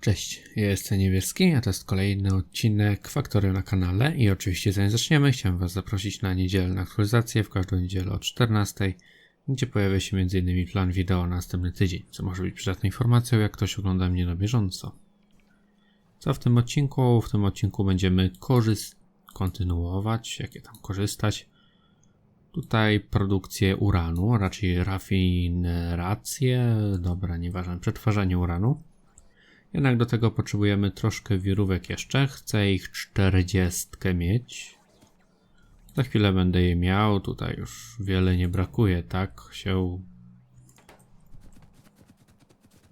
Cześć, ja jestem Niebieski, a to jest kolejny odcinek Faktory na kanale i oczywiście zanim zaczniemy chciałem Was zaprosić na niedzielne aktualizacje w każdą niedzielę o 14, gdzie pojawia się m.in. plan wideo na następny tydzień, co może być przydatną informacją jak ktoś ogląda mnie na bieżąco. Co w tym odcinku? W tym odcinku będziemy korzyst kontynuować, jakie tam korzystać. Tutaj produkcję uranu, raczej rafinerację, dobra, nieważne, przetwarzanie uranu. Jednak do tego potrzebujemy troszkę wirówek jeszcze. Chcę ich 40 mieć. Za chwilę będę je miał. Tutaj już wiele nie brakuje, tak? Się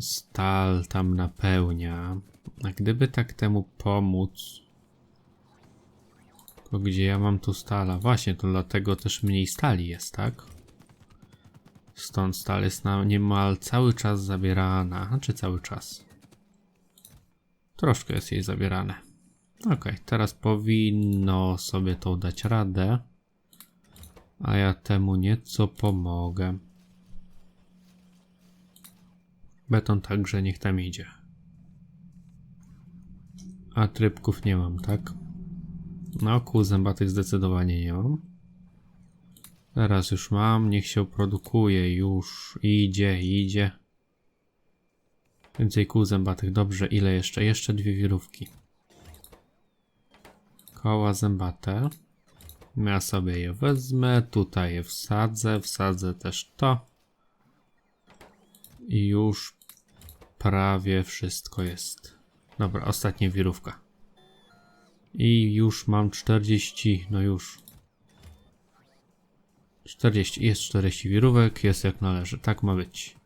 stal tam napełnia. A gdyby tak temu pomóc, to gdzie ja mam tu stala? Właśnie, to dlatego też mniej stali jest, tak? Stąd stal jest na niemal cały czas zabierana. Znaczy cały czas. Troszkę jest jej zabierane. Ok, teraz powinno sobie to dać radę. A ja temu nieco pomogę. Beton także niech tam idzie. A trybków nie mam, tak? Na oku zębatych zdecydowanie nie mam. Teraz już mam, niech się produkuje, już idzie, idzie. Więcej kół zębatych. Dobrze, ile jeszcze? Jeszcze dwie wirówki. Koła zębate. Ja sobie je wezmę. Tutaj je wsadzę. Wsadzę też to. I już prawie wszystko jest. Dobra, ostatnia wirówka. I już mam 40. No już. 40. Jest 40 wirówek. Jest jak należy. Tak ma być.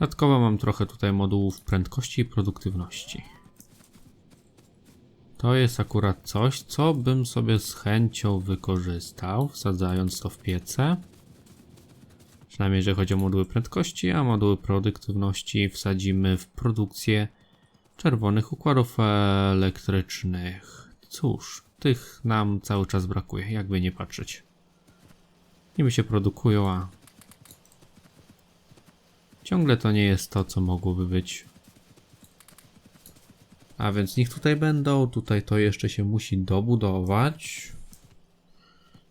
Dodatkowo mam trochę tutaj modułów prędkości i produktywności. To jest akurat coś, co bym sobie z chęcią wykorzystał, wsadzając to w piece. Przynajmniej jeżeli chodzi o moduły prędkości, a moduły produktywności wsadzimy w produkcję czerwonych układów elektrycznych. Cóż, tych nam cały czas brakuje, jakby nie patrzeć. Niby się produkują, a Ciągle to nie jest to, co mogłoby być. A więc niech tutaj będą. Tutaj to jeszcze się musi dobudować.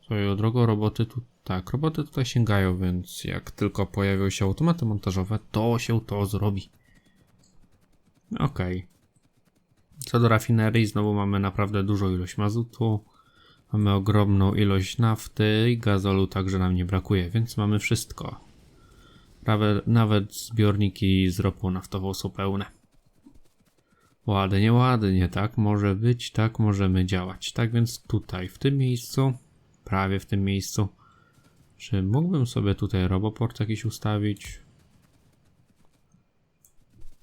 Swoją drogą roboty tu... Tak, roboty tutaj sięgają, więc jak tylko pojawią się automaty montażowe, to się to zrobi. Ok. Co do rafinerii, znowu mamy naprawdę dużą ilość mazutu. Mamy ogromną ilość nafty i gazolu także nam nie brakuje, więc mamy wszystko. Nawet, nawet zbiorniki z ropą naftową są pełne. Ładnie, ładnie, tak może być, tak możemy działać. Tak więc tutaj, w tym miejscu, prawie w tym miejscu, czy mógłbym sobie tutaj roboport jakiś ustawić?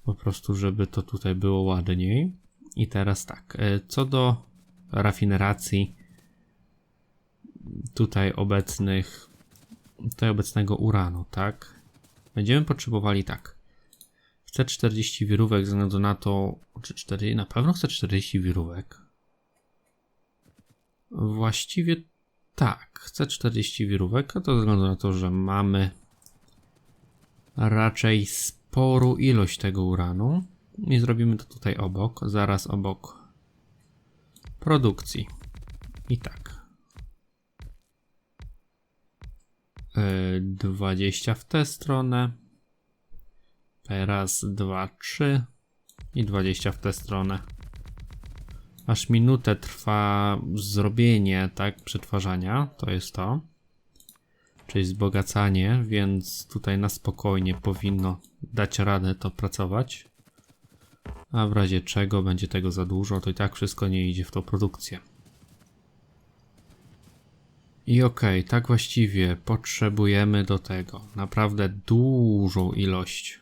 Po prostu, żeby to tutaj było ładniej. I teraz tak, e, co do rafineracji tutaj obecnych, tutaj obecnego uranu, tak? Będziemy potrzebowali tak. Chcę 40 wirówek ze względu na to, czy 4, na pewno chcę 40 wirówek. Właściwie tak, chcę 40 wirówek, a to ze względu na to, że mamy raczej sporą ilość tego uranu. I zrobimy to tutaj obok, zaraz obok produkcji. I tak. 20 w tę stronę. Raz, dwa, trzy i 20 w tę stronę. Aż minutę trwa zrobienie, tak, przetwarzania, to jest to. Czyli wzbogacanie, więc tutaj na spokojnie powinno dać radę to pracować. A w razie czego będzie tego za dużo, to i tak wszystko nie idzie w tą produkcję. I okej, okay, tak właściwie potrzebujemy do tego naprawdę dużą ilość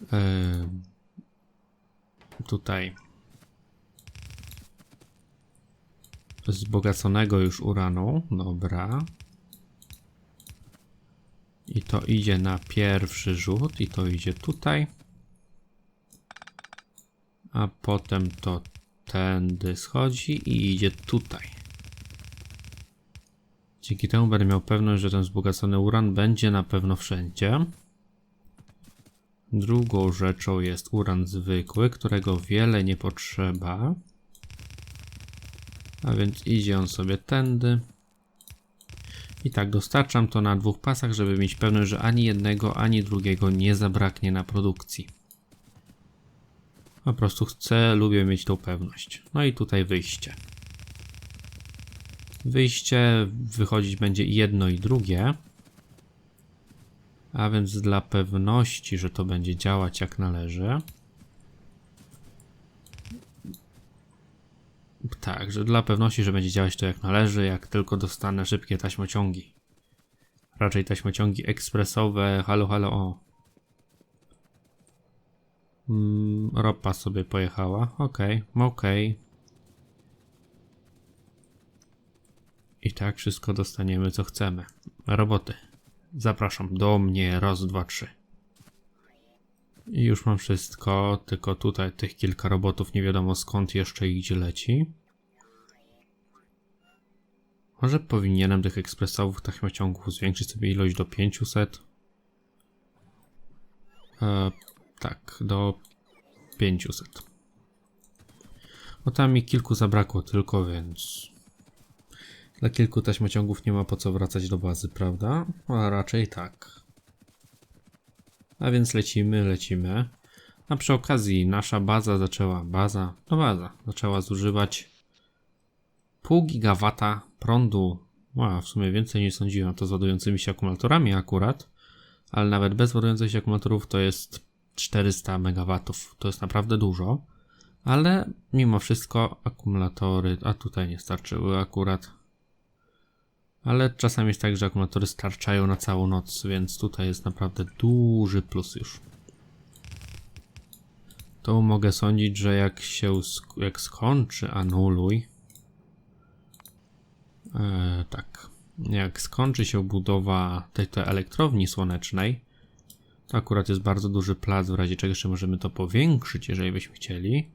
yy, tutaj wzbogaconego już uranu. Dobra. I to idzie na pierwszy rzut i to idzie tutaj. A potem to tędy schodzi i idzie tutaj. Dzięki temu będę miał pewność, że ten wzbogacony uran będzie na pewno wszędzie. Drugą rzeczą jest uran zwykły, którego wiele nie potrzeba. A więc idzie on sobie tędy. I tak, dostarczam to na dwóch pasach, żeby mieć pewność, że ani jednego, ani drugiego nie zabraknie na produkcji. Po prostu chcę, lubię mieć tą pewność. No i tutaj wyjście. Wyjście wychodzić będzie jedno i drugie. A więc dla pewności, że to będzie działać jak należy. Tak, że dla pewności, że będzie działać to jak należy, jak tylko dostanę szybkie taśmociągi. Raczej taśmociągi ekspresowe. Halo, halo, o. Mm, ropa sobie pojechała. Okej, okej. I tak wszystko dostaniemy, co chcemy. Roboty. Zapraszam do mnie. Raz, dwa, trzy. I już mam wszystko, tylko tutaj tych kilka robotów nie wiadomo skąd jeszcze i gdzie leci. Może powinienem tych ekspresowych taśmociągów zwiększyć sobie ilość do 500? E, tak, do 500. No tam mi kilku zabrakło tylko, więc... Dla kilku taśmociągów nie ma po co wracać do bazy, prawda? A raczej tak. A więc lecimy, lecimy. A przy okazji nasza baza zaczęła, baza, no baza, zaczęła zużywać pół gigawata prądu. Wow, w sumie więcej niż sądziłem, to z ładującymi się akumulatorami akurat, ale nawet bez ładujących się akumulatorów to jest 400 MW. To jest naprawdę dużo, ale mimo wszystko akumulatory, a tutaj nie starczyły akurat. Ale czasami jest tak, że akumulatory starczają na całą noc, więc tutaj jest naprawdę duży plus już. To mogę sądzić, że jak się sk- jak skończy anuluj, e, tak, jak skończy się budowa tej, tej elektrowni słonecznej, to akurat jest bardzo duży plac, w razie czego jeszcze możemy to powiększyć, jeżeli byśmy chcieli.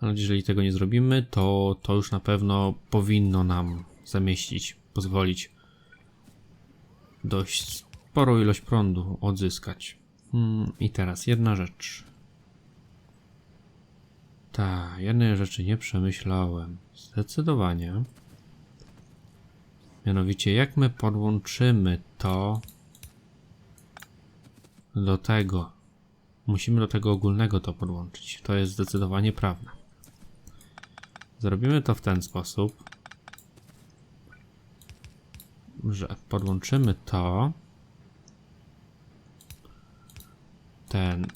Ale jeżeli tego nie zrobimy, to to już na pewno powinno nam zamieścić, pozwolić dość sporą ilość prądu odzyskać. Hmm, I teraz jedna rzecz. Ta, jednej rzeczy nie przemyślałem. Zdecydowanie. Mianowicie, jak my podłączymy to do tego. Musimy do tego ogólnego to podłączyć. To jest zdecydowanie prawda. Zrobimy to w ten sposób, że podłączymy to. Ten.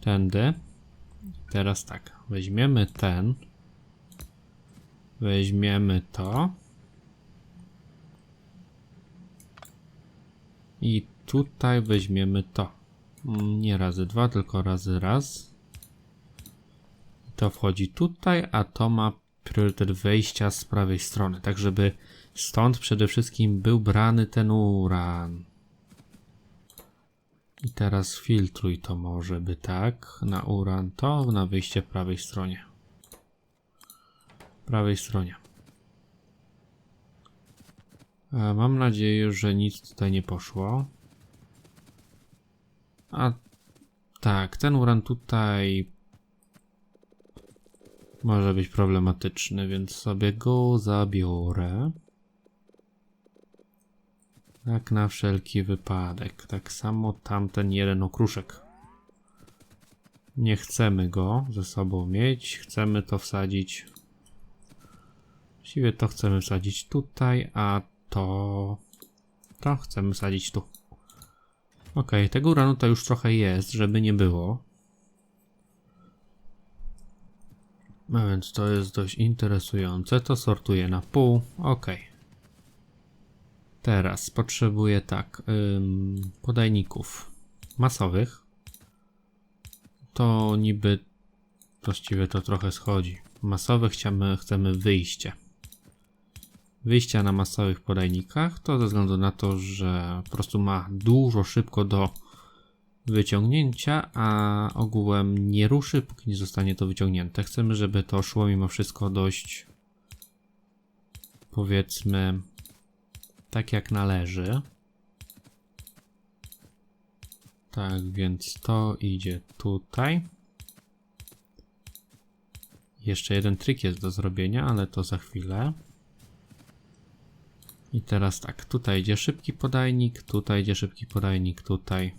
Tędy. Teraz tak. Weźmiemy ten. Weźmiemy to. I tutaj weźmiemy to. Nie razy dwa, tylko razy raz. To wchodzi tutaj, a to ma priorytet wejścia z prawej strony. Tak, żeby stąd przede wszystkim był brany ten uran. I teraz filtruj to może by tak. Na uran to, na wyjście prawej stronie. Prawej stronie. E, Mam nadzieję, że nic tutaj nie poszło. A tak, ten uran tutaj może być problematyczny, więc sobie go zabiorę. Tak na wszelki wypadek. Tak samo tamten jeden okruszek. Nie chcemy go ze sobą mieć. Chcemy to wsadzić. Właściwie to chcemy wsadzić tutaj, a to... To chcemy wsadzić tu. Ok, tego uranu to już trochę jest, żeby nie było. A więc to jest dość interesujące. To sortuję na pół. Ok. Teraz potrzebuję tak, ym, podajników masowych. To niby właściwie to trochę schodzi. Masowe chcemy, chcemy wyjście. Wyjścia na masowych podajnikach to ze względu na to, że po prostu ma dużo szybko do wyciągnięcia, a ogółem nie ruszy, póki nie zostanie to wyciągnięte. Chcemy, żeby to szło mimo wszystko dość powiedzmy tak jak należy. Tak, więc to idzie tutaj. Jeszcze jeden trik jest do zrobienia, ale to za chwilę. I teraz tak, tutaj idzie szybki podajnik, tutaj idzie szybki podajnik, tutaj.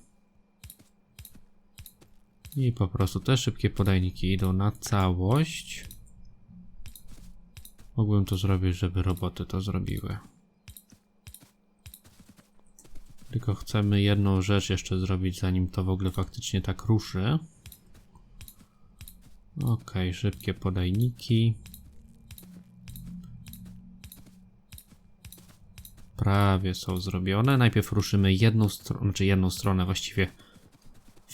I po prostu te szybkie podajniki idą na całość. Mógłbym to zrobić, żeby roboty to zrobiły. Tylko chcemy jedną rzecz jeszcze zrobić, zanim to w ogóle faktycznie tak ruszy. Ok, szybkie podajniki. Prawie są zrobione. Najpierw ruszymy jedną stronę, znaczy jedną stronę właściwie.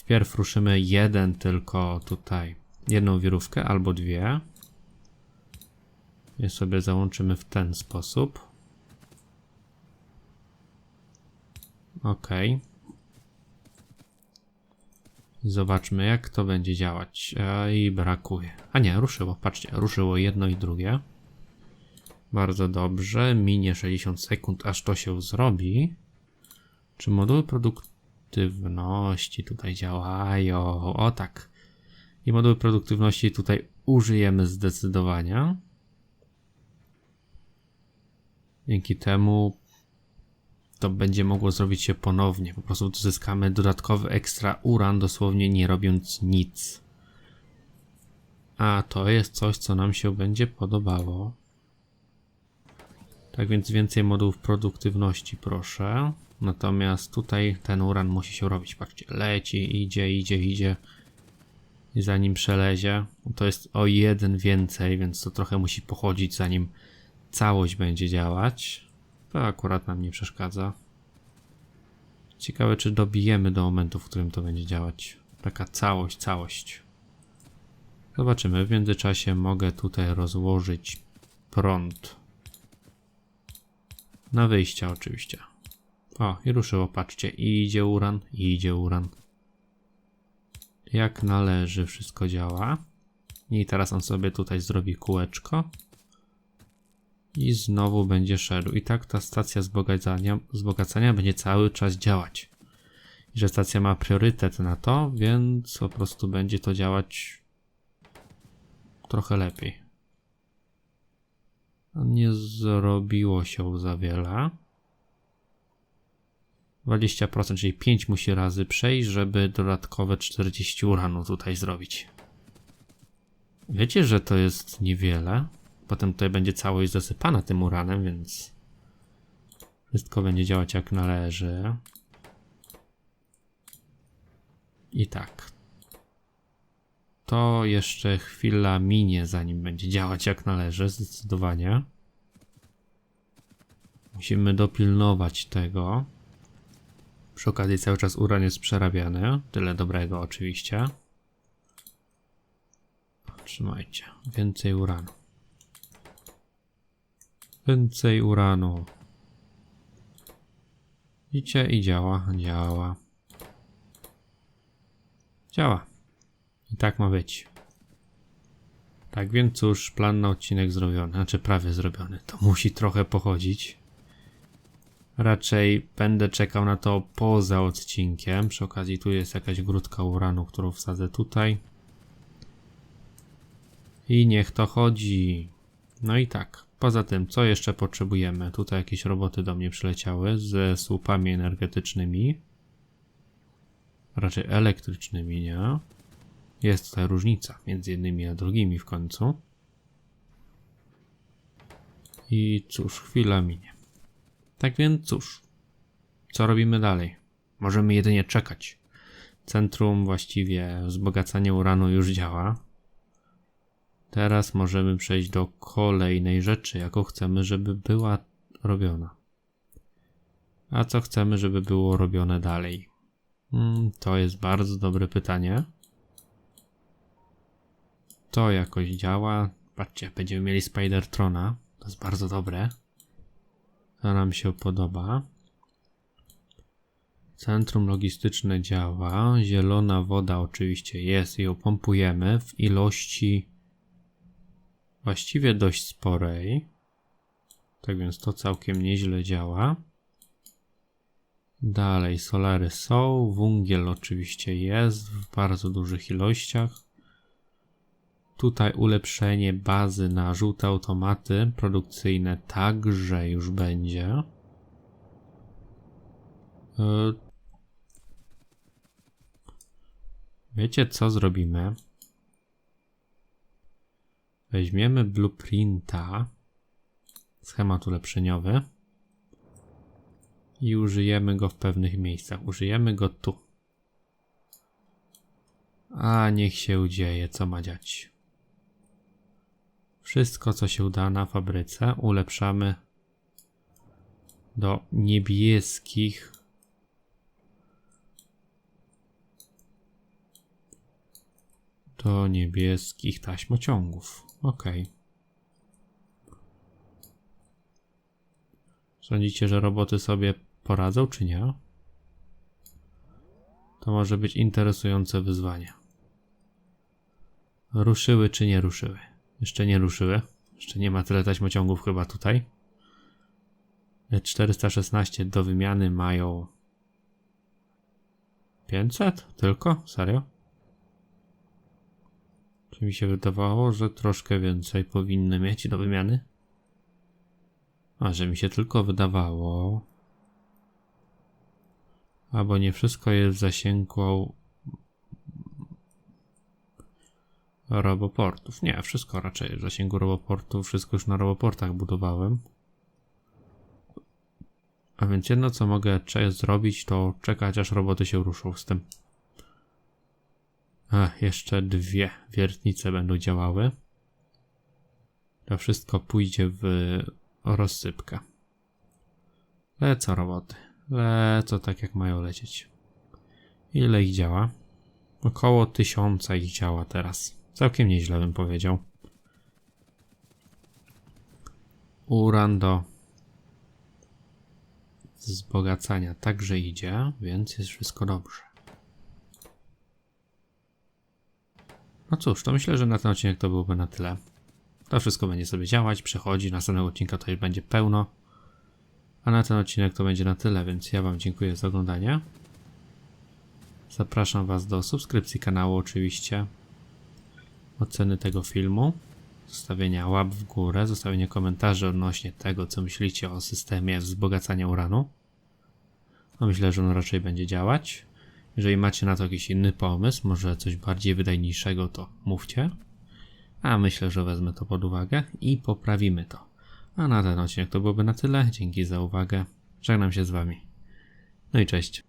Wpierw ruszymy jeden tylko tutaj, jedną wirówkę albo dwie. Je sobie załączymy w ten sposób. Ok. Zobaczmy, jak to będzie działać. A, I brakuje. A nie, ruszyło. Patrzcie, ruszyło jedno i drugie. Bardzo dobrze. Minie 60 sekund, aż to się zrobi. Czy moduły produktywności tutaj działają? O tak. I moduły produktywności tutaj użyjemy zdecydowanie. Dzięki temu to będzie mogło zrobić się ponownie. Po prostu zyskamy dodatkowy ekstra uran, dosłownie nie robiąc nic. A to jest coś, co nam się będzie podobało. Tak więc więcej modułów produktywności, proszę. Natomiast tutaj ten uran musi się robić. Patrzcie, leci, idzie, idzie, idzie. I zanim przelezie, to jest o jeden więcej, więc to trochę musi pochodzić, zanim całość będzie działać. To akurat nam nie przeszkadza. Ciekawe, czy dobijemy do momentu, w którym to będzie działać. Taka całość, całość. Zobaczymy. W międzyczasie mogę tutaj rozłożyć prąd. Na wyjścia oczywiście. O, i ruszyło, patrzcie. I idzie uran, i idzie uran. Jak należy, wszystko działa. I teraz on sobie tutaj zrobi kółeczko. I znowu będzie szedł. I tak ta stacja wzbogacania, wzbogacania będzie cały czas działać. I że stacja ma priorytet na to, więc po prostu będzie to działać trochę lepiej. Nie zrobiło się za wiele. 20%, czyli 5 musi razy przejść, żeby dodatkowe 40 uranu tutaj zrobić. Wiecie, że to jest niewiele? Potem tutaj będzie całość zasypana tym uranem, więc wszystko będzie działać jak należy. I tak. To jeszcze chwila minie, zanim będzie działać jak należy, zdecydowanie. Musimy dopilnować tego. Przy okazji cały czas uran jest przerabiany. Tyle dobrego oczywiście. Trzymajcie. Więcej uranu. Więcej uranu. Widzicie i działa, działa. Działa. I tak ma być. Tak więc cóż, plan na odcinek zrobiony, znaczy prawie zrobiony. To musi trochę pochodzić. Raczej będę czekał na to poza odcinkiem. Przy okazji tu jest jakaś grudka uranu, którą wsadzę tutaj. I niech to chodzi. No i tak. Poza tym, co jeszcze potrzebujemy? Tutaj jakieś roboty do mnie przyleciały ze słupami energetycznymi. Raczej elektrycznymi, nie? Jest tutaj różnica między jednymi a drugimi w końcu. I cóż, chwila minie. Tak więc cóż, co robimy dalej? Możemy jedynie czekać. Centrum właściwie wzbogacania uranu już działa. Teraz możemy przejść do kolejnej rzeczy, jaką chcemy, żeby była robiona. A co chcemy, żeby było robione dalej? Hmm, to jest bardzo dobre pytanie. To jakoś działa. Patrzcie, będziemy mieli Spidertrona. To jest bardzo dobre. To nam się podoba. Centrum logistyczne działa. Zielona woda oczywiście jest i ją pompujemy w ilości właściwie dość sporej. Tak więc to całkiem nieźle działa. Dalej, solary są, węgiel oczywiście jest w bardzo dużych ilościach. Tutaj ulepszenie bazy na żółte automaty produkcyjne także już będzie. E, Wiecie co zrobimy? Weźmiemy blueprinta, schemat ulepszeniowy i użyjemy go w pewnych miejscach. Użyjemy go tu. A niech się dzieje, co ma dziać. Wszystko, co się uda na fabryce, ulepszamy do niebieskich. Do niebieskich taśmociągów. Ok. Sądzicie, że roboty sobie poradzą, czy nie? To może być interesujące wyzwanie. Ruszyły czy nie ruszyły? Jeszcze nie ruszyły. Jeszcze nie ma tyle taśmociągów chyba tutaj. 416 do wymiany mają 500? Tylko? Serio? Czy mi się wydawało, że troszkę więcej powinny mieć do wymiany? A, że mi się tylko wydawało. Albo nie wszystko jest w zasięgu roboportów. Nie, wszystko raczej w zasięgu roboportów. Wszystko już na roboportach budowałem. A więc jedno co mogę zrobić to czekać aż roboty się ruszą z tym. Ach, jeszcze dwie wiertnice będą działały. To wszystko pójdzie w rozsypkę. Lecą roboty. Lecą tak jak mają lecieć. Ile ich działa? Około tysiąca ich działa teraz. Całkiem nieźle bym powiedział. Uran do wzbogacania także idzie, więc jest wszystko dobrze. No cóż, to myślę, że na ten odcinek to byłoby na tyle. To wszystko będzie sobie działać, przechodzi, następnego odcinka to już będzie pełno. A na ten odcinek to będzie na tyle, więc ja Wam dziękuję za oglądanie. Zapraszam Was do subskrypcji kanału oczywiście, oceny tego filmu, zostawienia łap w górę, zostawienia komentarzy odnośnie tego, co myślicie o systemie wzbogacania uranu. No myślę, że on raczej będzie działać. Jeżeli macie na to jakiś inny pomysł, może coś bardziej wydajniejszego, to mówcie. A myślę, że wezmę to pod uwagę i poprawimy to. A na ten odcinek to byłoby na tyle. Dzięki za uwagę. Żegnam się z Wami. No i cześć.